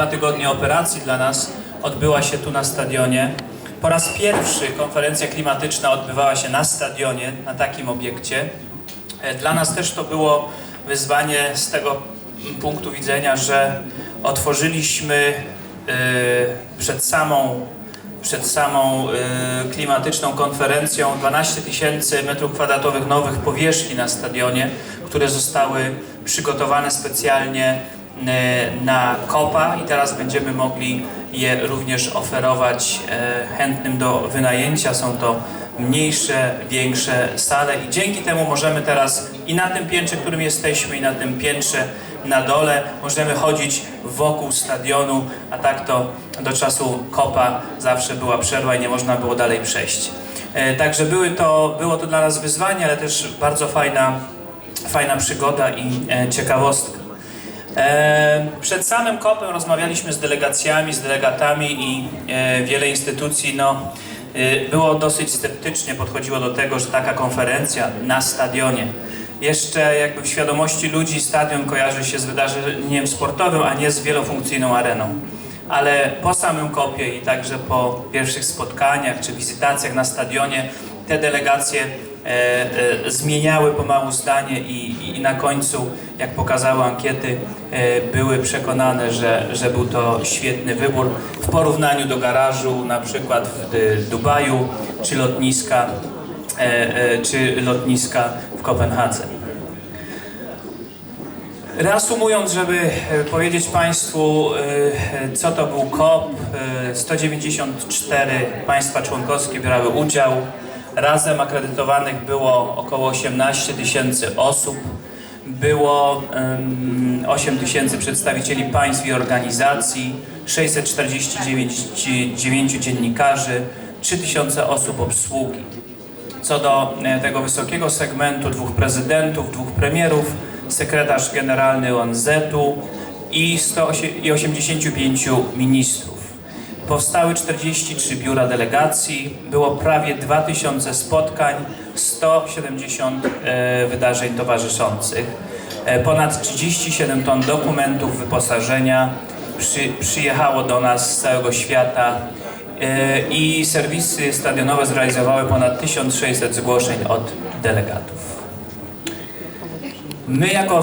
dwa tygodnie operacji dla nas odbyła się tu na stadionie. Po raz pierwszy konferencja klimatyczna odbywała się na stadionie, na takim obiekcie. E, Dla nas też to było wyzwanie z tego punktu widzenia, że otworzyliśmy e, przed samą, przed samą e, klimatyczną konferencją 12 tysięcy metrów kwadratowych nowych powierzchni na stadionie, które zostały przygotowane specjalnie na kopa i teraz będziemy mogli je również oferować e, chętnym do wynajęcia. Są to mniejsze, większe sale i dzięki temu możemy teraz i na tym piętrze, którym jesteśmy, i na tym piętrze na dole możemy chodzić wokół stadionu, a tak to do czasu kopa zawsze była przerwa i nie można było dalej przejść. E, Także były to, było to dla nas wyzwanie, ale też bardzo fajna, fajna przygoda i e, ciekawostka. E, Przed samym kopem rozmawialiśmy z delegacjami, z delegatami i e, wiele instytucji no, e, było dosyć sceptycznie podchodziło do tego, że taka konferencja na stadionie. Jeszcze jakby w świadomości ludzi stadion kojarzy się z wydarzeniem sportowym, a nie z wielofunkcyjną areną. Ale po samym kopie i także po pierwszych spotkaniach czy wizytacjach na stadionie te delegacje zmieniały pomału zdanie i, i na końcu, jak pokazały ankiety, e, były przekonane, że, że był to świetny wybór w porównaniu do garażu na przykład w e, Dubaju czy lotniska, e, e, czy lotniska w Kopenhadze. Reasumując, żeby e, powiedzieć Państwu, e, co to był COP, e, 194 państwa członkowskie brały udział. Razem akredytowanych było około 18 tysięcy osób. Było em, 8 tysięcy przedstawicieli państw i organizacji, 649 dziewięciu dziennikarzy, 3 tysiące osób obsługi co do e, tego wysokiego segmentu dwóch prezydentów, dwóch premierów, sekretarz generalny ONZ-u i 185 ministrów. Powstały 43 biura delegacji, było prawie 2000 spotkań, 170 e, wydarzeń towarzyszących, e, ponad 37 ton dokumentów, wyposażenia przy, przyjechało do nas z całego świata. E, i serwisy stadionowe zrealizowały ponad 1600 zgłoszeń od delegatów. My jako